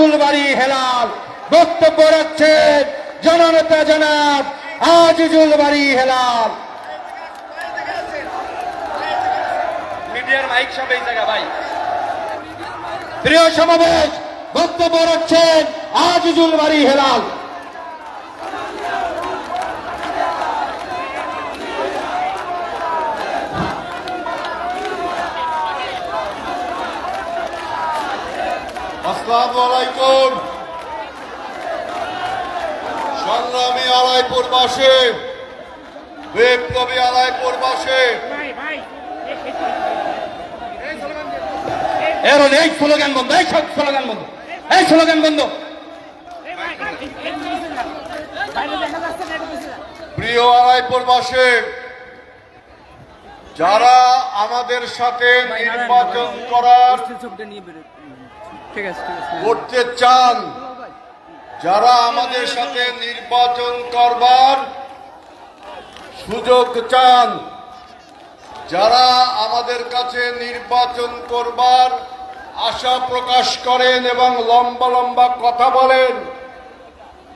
আজিজুল বাড়ি হেলাল বক্তব্য রাখছেন জননেতা জনাব আজিজুল বাড়ি হেলাল। মিডিয়ার মাইক সব এই জায়গা ভাই। প্রিয় সমাবেশ বক্তব্য রাখছেন আজিজুল বাড়ি হেলাল। আসসালামু আলাইকুম। সংগ্রামী আলাইপুরবাসী বিপ্লবী আলাইপুরবাসী। এর এই স্লোগান বন্ধ এই সব স্লোগান বন্ধ এই স্লোগান বন্ধ। প্রিয় আলাইপুরবাসী যারা আমাদের সাথে নির্বাচন করার করতে চান, যারা আমাদের সাথে নির্বাচন করবার সুযোগ চান, যারা আমাদের কাছে নির্বাচন করবার আশা প্রকাশ করেন এবং লম্বা লম্বা কথা বলেন,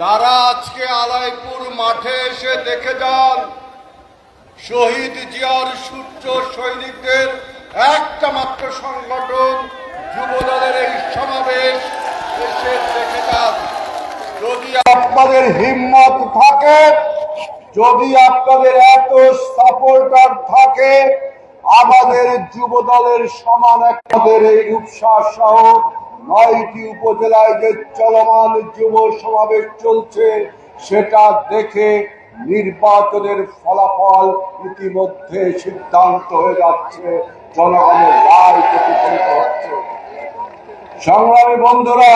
তারা আজকে আলাইপুর মাঠে এসে দেখে যান, শহীদ জিয়ার সূর্য সৈনিকদের একটা মাত্র সংগঠন যুবদলের এই সমাবেশ এসে দেখে যান যদি আপনাদের হিম্মত থাকে, যদি আপনাদের এত সাপোর্টার থাকে, আমাদের যুব দলের সমান আমাদের এই রূপসা সহ নয়টি উপজেলায় যে চলমান যুব সমাবেশ চলছে, সেটা দেখে নির্বাচনের ফলাফল ইতিমধ্যে সিদ্ধান্ত হয়ে যাচ্ছে, জনগণের রায় প্রতিফলিত হচ্ছে। সংগ্রামী বন্ধুরা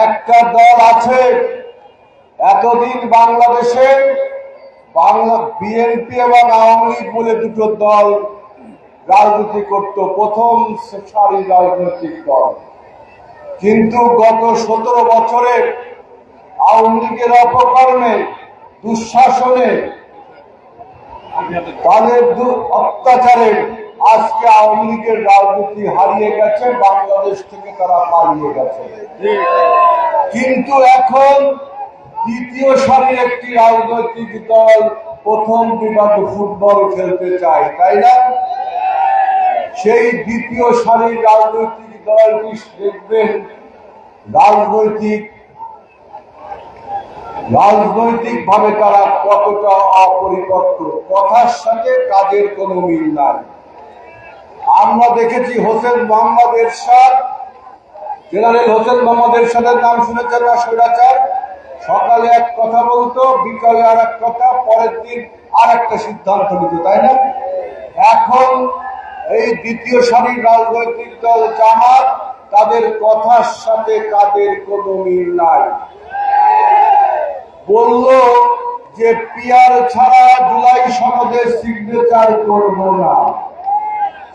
একটা দল আছে এতদিন বাংলাদেশে বাংলা বিএনপি এবং আওয়ামী লীগ বলে দুটো দল রাজনীতি করত, প্রথম সারি রাজনৈতিক দল। কিন্তু গত সতেরো বছরে আওয়ামী লীগের অপকর্মে দুঃশাসনে তাদের অত্যাচারে আজকে আওয়ামী লীগের রাজনীতি হারিয়ে গেছে, বাংলাদেশ থেকে তারা পালিয়ে গেছে। কিন্তু এখন দ্বিতীয় সারির একটি রাজনৈতিক দল প্রথম বিভাগে ফুটবল খেলতে চায়, তাই না? সেই দ্বিতীয় সারির রাজনৈতিক দলটি দেখবেন? রাজনৈতিক রাজনৈতিক ভাবে তারা কতটা অপরিপক্ক? কথার সাথে কাজের কোনো মিল নাই। আমরা দেখেছি হোসেন মোহাম্মদ এরশাদ। জেনারেল হোসেন মোহাম্মদ এরশাদের নাম শুনেছেন না স্বৈরাচার। সকালে এক কথা বলতো, বিকালে আর এক কথা, পরের দিন আর একটা সিদ্ধান্ত নিত, তাই না? এখন এই দ্বিতীয় সারির রাজনৈতিক দল জামাত, তাদের কথার সাথে কাজের কোনো মিল নাই। বলল যে পিয়ার ছাড়া জুলাই সনদে সিগনেচার করব না।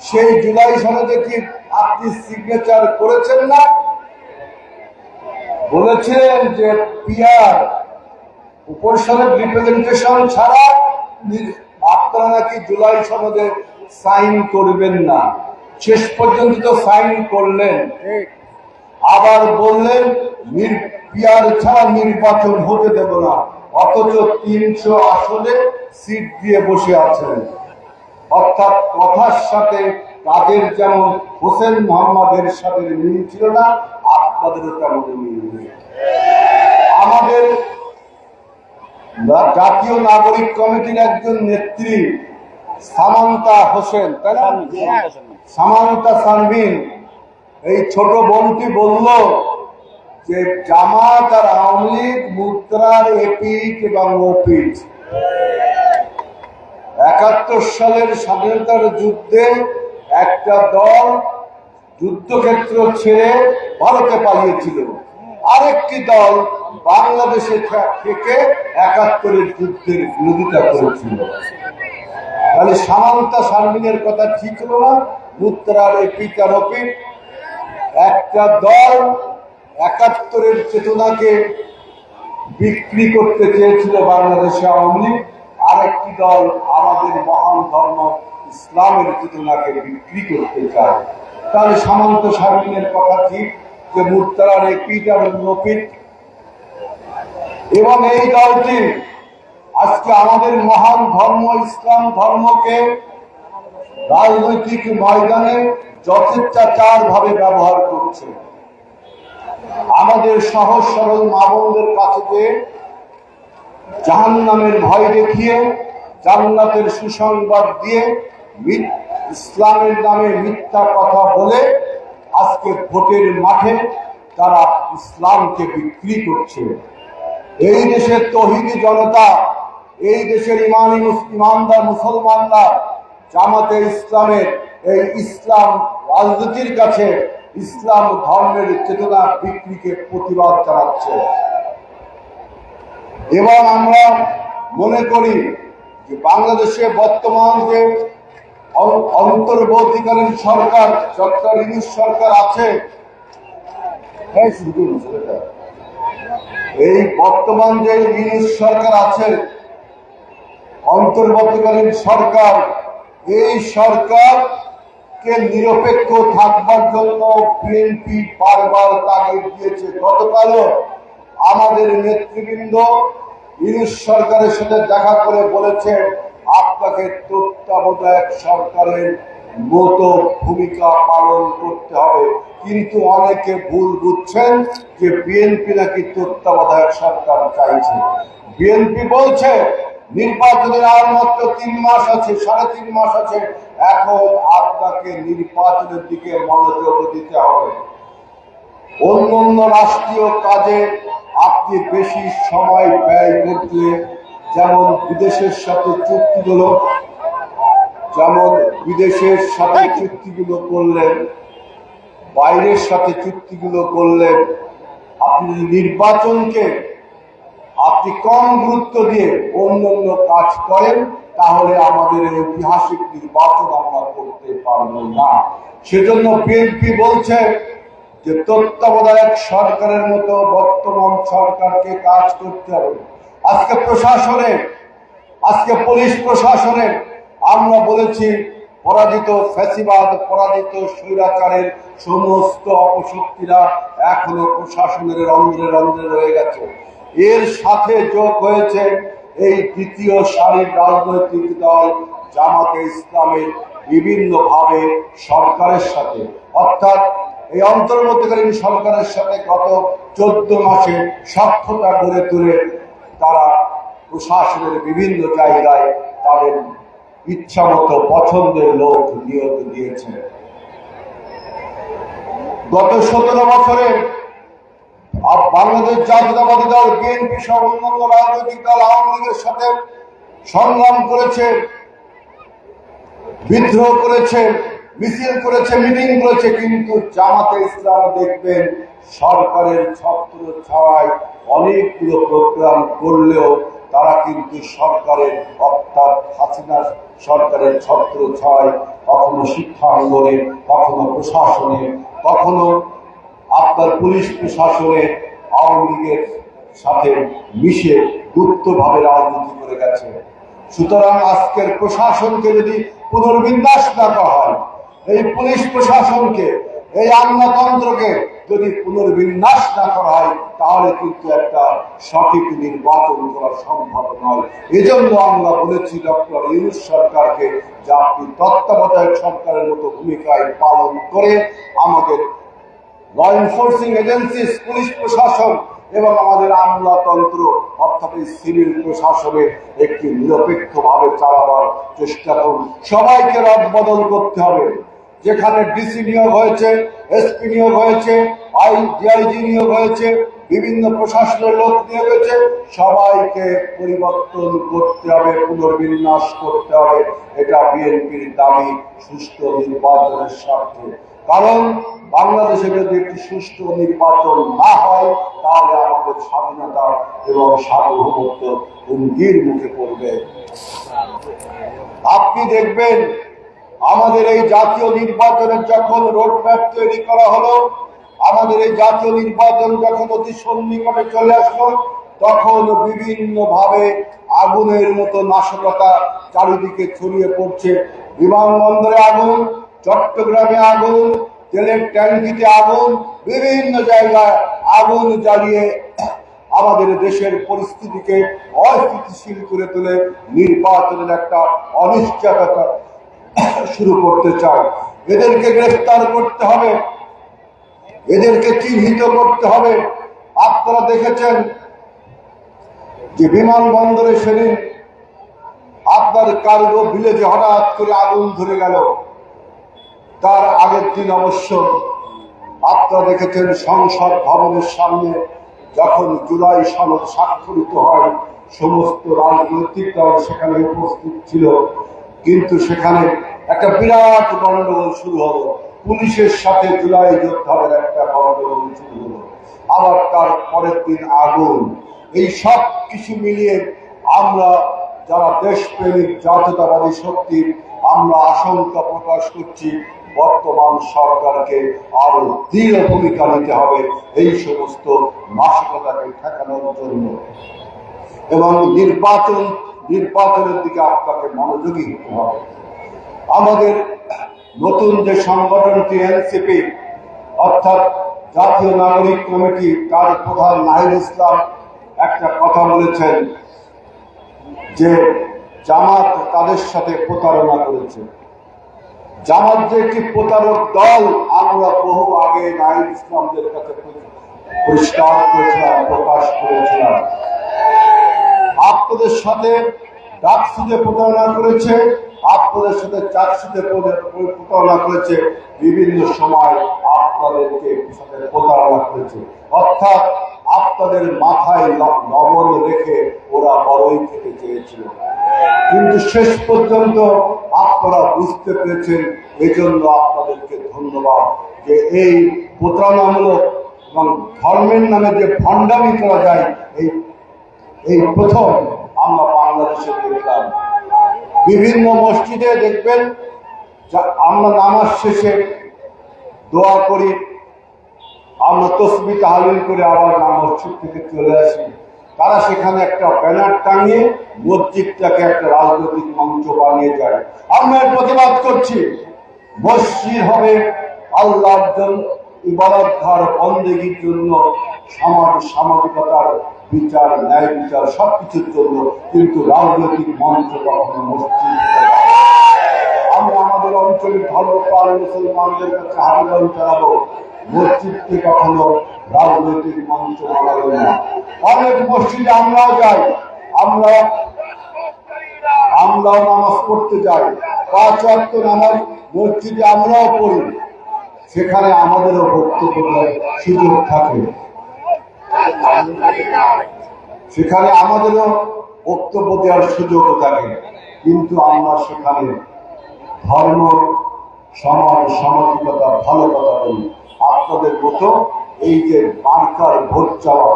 সেই জুলাই সনদে কি আপনি সিগনেচার করেছেন না? বলেছিলেন যে পিয়ার উপরসনের রিপ্রেজেন্টেশন ছাড়া আপনারা নাকি জুলাই সনদে সাইন করবেন না। শেষ পর্যন্ত তো সাইন করলেন। আবার বললেন পিয়ার ছাড়া নির্বাচন হতে দেব না। অথচ তিনশো আসনে সিট দিয়ে বসে আছেন। অর্থাৎ কথার সাথে কাজের যেমন হোসেন মোহাম্মদের সাথে মিল ছিল না, আপনাদেরও তেমন মিল আমাদের জাতীয় নাগরিক কমিটির একজন নেত্রী, সামান্তা হোসেন, তাই সামান্তা সানভিন, এই ছোট বোনটি বলল যে, জামাত আর আওয়ামী লীগ, মুদ্রার এপিট এবং ওপিট একাত্তর সালের স্বাধীনতার যুদ্ধে একটা দল যুদ্ধক্ষেত্র ছেড়ে ভারতে পালিয়েছিল। আরেকটি দল বাংলাদেশে থেকে একাত্তরের যুদ্ধের বিরোধিতা করেছিল। তাহলে সামান্তা শারমিনের কথা ঠিক হলো না মুদ্রার এপিট আর একটা দল একাত্তরের চেতনাকে বিক্রি করতে চেয়েছিল বাংলাদেশে আওয়ামী লীগ। আরেকটি দল আমাদের মহান ধর্ম ইসলামের চেতনাকে বিক্রি করতে চায়। তাহলে সামন্ত শারমিনের কথা ঠিক মুক্তারার রিপিট এবং রফিক এবং এই দলটি আজকে আমাদের মহান ধর্ম, ইসলাম ধর্মকে রাজনৈতিক ময়দানে যথেচ্ছাচার ভাবে ব্যবহার করছে। আমাদের সহজ সরল মা বোনদের কাছে যে জাহান নামের ভয় দেখিয়ে, জান্নাতের সুসংবাদ দিয়ে ইসলামের নামে মিথ্যা কথা বলে আজকে ভোটের মাঠে তারা ইসলামকে বিক্রি করছে। এই দেশের তহিদি জনতা, এই দেশের ইমানি ইমানদার মুসলমানরা জামাতে ইসলামের এই ইসলাম রাজনীতির কাছে, ইসলাম ধর্মের চেতনা বিক্রিকে প্রতিবাদ জানাচ্ছে। এবং আমরা মনে করি যে বাংলাদেশে বর্তমান যে অন- অন্তর্বর্তীকালীন সরকার, ডক্টর ইউনুস সরকার আছে এই শুধু এই বর্তমান যে ইউনুস সরকার আছে, অন্তর্বর্তীকালীন সরকার, এই সরকার কে নিরপেক্ষ থাকবার জন্য বিএনপি বারবার তাগিদ দিয়েছে। গতকালও আমাদের নেতৃবৃন্দ ইউনুস সরকারের সাথে দেখা করে বলেছে আপনাকে তত্ত্বাবধায়ক সরকারের মতো ভূমিকা পালন করতে হবে। কিন্তু অনেকে ভুল বুঝছেন যে বিএনপি নাকি তত্ত্বাবধায়ক সরকার চাইছে। বিএনপি বলছে, নির্বাচনের আর মাত্র তিন মাস আছে, সাড়ে তিন মাস আছে, এখন আপনাকে নির্বাচনের দিকে মনোযোগ দিতে হবে। অন্য অন্য রাষ্ট্রীয় কাজে আপনি বেশি সময় ব্যয় করতে যেমন বিদেশের সাথে চুক্তিগুলো যেমন বিদেশের সাথে চুক্তিগুলো করলেন বাইরের সাথে চুক্তিগুলো করলেন আপনি নির্বাচনকে আপনি কম গুরুত্ব দিয়ে অন্য অন্য কাজ করেন তাহলে আমাদের ঐতিহাসিক নির্বাচন আমরা করতে পারব না। সেজন্য বিএনপি বলছে যে তত্ত্বাবধায়ক সরকারের মতো বর্তমান সরকারকে কাজ করতে হবে। আজকে প্রশাসনে, আজকে পুলিশ প্রশাসনে আমরা বলেছি, পরাজিত ফ্যাসিবাদ, পরাজিত স্বৈরাচারের সমস্ত অপশক্তিরা এখনও প্রশাসনের রন্ধ্রে রন্ধ্রে রয়ে গেছে। এর সাথে যোগ হয়েছে এই দ্বিতীয় সারির রাজনৈতিক দল জামাতে ইসলামের বিভিন্নভাবে সরকারের সাথে। অর্থাৎ এই অন্তর্বর্তীকালীন সরকারের সাথে গত চোদ্দ মাসে স্বার্থতা গড়ে তুলে তারা প্রশাসনের বিভিন্ন জায়গায় তাদের ইচ্ছামতো পছন্দের লোক নিয়োগ দিয়েছে। গত সতেরো বছরে বাংলাদেশ জাতীয়তাবাদী দল, বিএনপি সহ অন্যান্য রাজনৈতিক দল আওয়ামী লীগের সাথে সংগ্রাম করেছে, বিদ্রোহ করেছে মিছিল করেছে, মিটিং করেছে, কিন্তু জামাতে ইসলাম দেখবেন সরকারের ছত্র ছাওয়ায় অনেকগুলো প্রোগ্রাম করলেও তারা কিন্তু সরকারের, অর্থাৎ হাসিনা সরকারের ছত্র ছাওয়ায় কখনো শিক্ষা অঙ্গনে কখনো প্রশাসনে, কখনো আপনার পুলিশ প্রশাসনে আওয়ামী লীগের সাথে মিশে গুপ্তভাবে রাজনীতি করে গেছে। সুতরাং আজকের প্রশাসনকে যদি পুনর্বিন্যাস না করা হয় এই পুলিশ প্রশাসনকে, এই আমলাতন্ত্রকে যদি পুনর্বিন্যাস না করা হয়, তাহলে কিন্তু একটা সঠিক নির্বাচন করা সম্ভব নয়। এজন্য আমরা বলেছি, ডক্টর ইউনুস সরকারকে যে আপনি তত্ত্বাবধায়ক সরকারের মতো ভূমিকায় পালন করে আমাদের ল এনফোর্সিং এজেন্সিস পুলিশ প্রশাসন এবং আমাদের আমলাতন্ত্র, অর্থাৎ এই সিভিল প্রশাসনে একটি নিরপেক্ষভাবে চালাবার চেষ্টা করুন। সবাইকে রদ বদল করতে হবে। যেখানে ডিসি নিয়োগ হয়েছে এসপি নিয়োগ হয়েছে আই ডিআইজি নিয়োগ হয়েছে, বিভিন্ন প্রশাসনের লোক নিয়োগ হয়েছে, সবাইকে পরিবর্তন করতে হবে, পুনর্বিন্যাস করতে হবে। এটা বিএনপির দাবি সুস্থ নির্বাচনের স্বার্থে। কারণ বাংলাদেশে যদি একটি সুষ্ঠু নির্বাচন না হয়, তাহলে আমাদের স্বাধীনতা এবং সার্বভৌমত্ব হুমকির মুখে পড়বে। আপনি দেখবেন আমাদের এই জাতীয় নির্বাচনের যখন রোডম্যাপ তৈরি করা হলো, আমাদের এই জাতীয় নির্বাচন যখন অতি সন্নিকটে চলে আসলো, তখন বিভিন্ন ভাবে আগুনের মতো নাশকতা চারিদিকে ছড়িয়ে পড়ছে। বিমানবন্দরে আগুন, চট্টগ্রামে আগুন, তেলের ট্যাঙ্কিতে আগুন, বিভিন্ন জায়গায় আগুন জ্বালিয়ে আমাদের দেশের পরিস্থিতিকে অস্থিতিশীল করে তুলে। নির্বাচনের একটা অনিশ্চয়তা শুরু করতে চায় এদেরকে গ্রেফতার করতে হবে। এদেরকে চিহ্নিত করতে হবে। আপনারা দেখেছেন যে বিমানবন্দরে সেদিন আপনার কার্গো ভিলেজে হঠাৎ করে আগুন ধরে গেল। তার আগের দিন অবশ্য আপনারা দেখেছেন সংসদ ভবনের সামনে যখন জুলাই সনদ স্বাক্ষরিত হয়, সমস্ত রাজনৈতিক দল সেখানে উপস্থিত ছিল। কিন্তু সেখানে একটা বিরাট গন্ডগোল শুরু হলো। পুলিশের সাথে জুলাই যোদ্ধাদের একটা গন্ডগোল শুরু হলো। আবার তার পরের দিন আগুন। এই সব কিছু মিলিয়ে আমরা যারা দেশপ্রেমিক, জাতীয়তাবাদী শক্তি, আমরা আশঙ্কা প্রকাশ করছি, বর্তমান সরকারকে আরও দৃঢ় ভূমিকা নিতে হবে এই সমস্ত নাশকতাকে ঠেকানোর জন্য। এবং নির্বাচন নির্বাচনের দিকে আপনাকে মনোযোগী হতে হবে। আমাদের নতুন যে সংগঠনটি এনসিপি, অর্থাৎ জাতীয় নাগরিক কমিটি তার প্রধান নাহিদ ইসলাম একটা কথা বলেছেন যে জামাত তাদের সাথে প্রতারণা করেছে। জামাত যে একটি প্রতারক দল, আমরা বহু আগে নাহিদ ইসলামদের কাছে পরিষ্কার করেছিলাম, প্রকাশ করেছিলাম। আপনাদের সাথে ডাকসুতে প্রতারণা করেছে, আপনাদের সাথে চাকসুতে প্রতারণা করেছে, বিভিন্ন সময় আপনাদেরকে সাথে প্রতারণা করেছে। অর্থাৎ আপনাদের মাথায় লবণ রেখে ওরা বড়ই খেতে চেয়েছিল। কিন্তু শেষ পর্যন্ত আপনারা বুঝতে পেরেছেন, এজন্য আপনাদেরকে ধন্যবাদ যে এই প্রতারণামূলক এবং ধর্মের নামে যে ভণ্ডামি করা যায়, এই এই প্রথম আমরা বাংলাদেশে দেখলাম। বিভিন্ন মসজিদে দেখবেন আমরা নামাজ শেষে দোয়া করি, আমরা তসবি তাহালিল করে আবার মসজিদ থেকে চলে আসি। তারা সেখানে একটা ব্যানার টাঙিয়ে মসজিদটাকে একটা রাজনৈতিক মঞ্চ বানিয়ে যায়। আমরা প্রতিবাদ করছি, মসজিদ হবে আল্লাহর জন্য ঘর বন্দেগীর জন্য সমাজ সামাজিকতার বিচার, ন্যায় বিচার, সবকিছুর জন্য কিন্তু রাজনৈতিক মঞ্চ কখনো মসজিদ আমরা আমাদের অঞ্চলের ধর্মপাল মুসলমানদের কাছে আবেদন জানাব মসজিদকে কখনো রাজনৈতিক মঞ্চ বানাবো না। অনেক মসজিদে আমরাও যাই, আমরা আমরাও নামাজ পড়তে যাই, পাঁচ অর্থ নামাজ মসজিদে আমরাও পড়ি। সেখানে আমাদেরও বক্তব্য দেওয়ার সুযোগ থাকে। সেখানে আমাদেরও বক্তব্য দেওয়ার সুযোগ থাকে, কিন্তু আমরা সেখানে ধর্ম, সমাজ, সামাজিকতা, ভালো কথা বলি। আপনাদের মতো এই যে মার্কার ভোট চাওয়া,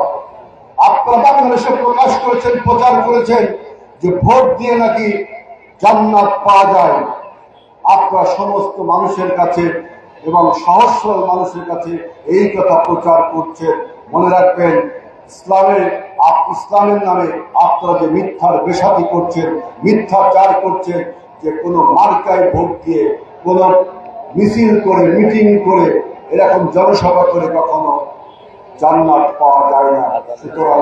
আপনারা বাংলাদেশে প্রকাশ করেছেন, প্রচার করেছেন যে ভোট দিয়ে নাকি জান্নাত পাওয়া যায়। আপনারা সমস্ত মানুষের কাছে এবং সহস্র মানুষের কাছে এই কথা প্রচার করছেন। মনে রাখবেন ইসলামের ইসলামের নামে আপনারা যে মিথ্যার বেসাতি করছেন, মিথ্যাচার করছেন, যে কোনো মার্কায় ভোট দিয়ে কোনো মিছিল করে, মিটিং করে, এরকম জনসভা করে কখনো জান্নাত পাওয়া যায় না। সুতরাং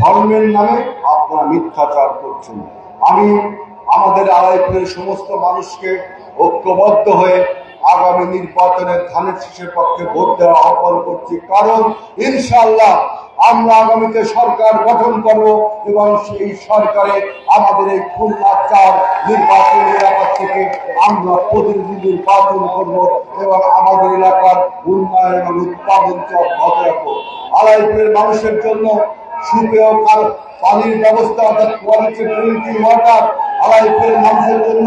ধর্মের নামে আপনারা মিথ্যাচার করছেন। আমি আমাদের আড়াইপুরের সমস্ত মানুষকে ঐক্যবদ্ধ হয়ে আগামী নির্বাচনে ধানের শীষের পক্ষে ভোট দেওয়া আহ্বান করছি। কারণ ইনশাল্লাহ আমরা আগামীতে সরকার গঠন করব এবং সেই সরকারে আমাদের এই খুলনা চার নির্বাচন এলাকা থেকে আমরা প্রতিনিধি নির্বাচন করব এবং আমাদের এলাকার উন্নয়ন এবং উৎপাদনকে অব্যাহত রাখব। আড়াইপুরের মানুষের জন্য সুপেয় কাল- পানির ব্যবস্থা অর্থাৎ কোয়ালিটি ড্রিঙ্কিং ওয়াটার আড়াইপুরের মানুষের জন্য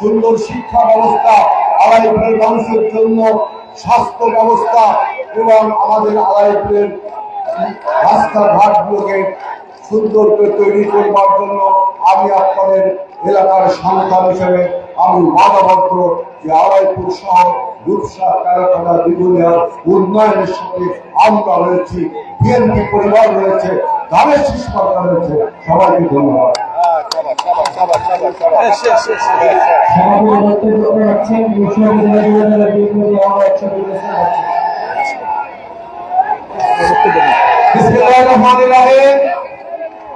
সুন্দর শিক্ষা ব্যবস্থা আড়াইপুরের মানুষের জন্য স্বাস্থ্য ব্যবস্থা এবং আমাদের আড়াইপুরের রাস্তাঘাটগুলোকে সুন্দর করে তৈরি করবার জন্য আমি আপনাদের এলাকার সন্তান হিসেবে আমি বাধাবদ্ধ যে আড়াইপুর শহর, রূপসা, কারখানা বিগুলিয়ার উন্নয়নের সাথে আমরা রয়েছি। বিএনপি পরিবার রয়েছে ধানের শিষ্য রয়েছে। সবাইকে ধন্যবাদ।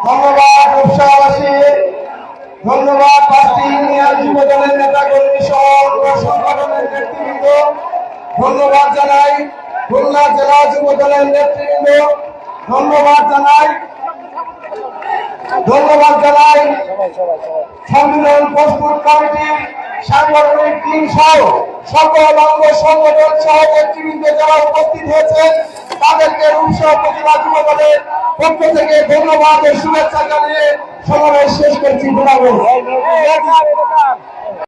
ধন্যবাদ উৎসাহবাসী ধন্যবাদ পাঁচটি ইউনিয়ন যুব দলের নেতা কর্মী সহ সংগঠনের নেতৃবৃন্দ ধন্যবাদ জানাই, খুলনা জেলা যুব দলের নেতৃবৃন্দ। ধন্যবাদ জানাই ধন্যবাদ জানাই। সংবিধান প্রস্তুত কমিটি সাংগঠনিক টিম সহ সকল অঙ্গ সংগঠন সহ নেতৃবৃন্দ যারা উপস্থিত হয়েছেন, তাদেরকে উৎসব প্রতিভা যুবদলের পক্ষ থেকে ধন্যবাদ ও শুভেচ্ছা জানিয়ে সমাবেশ শেষ করছি। ধন্যবাদ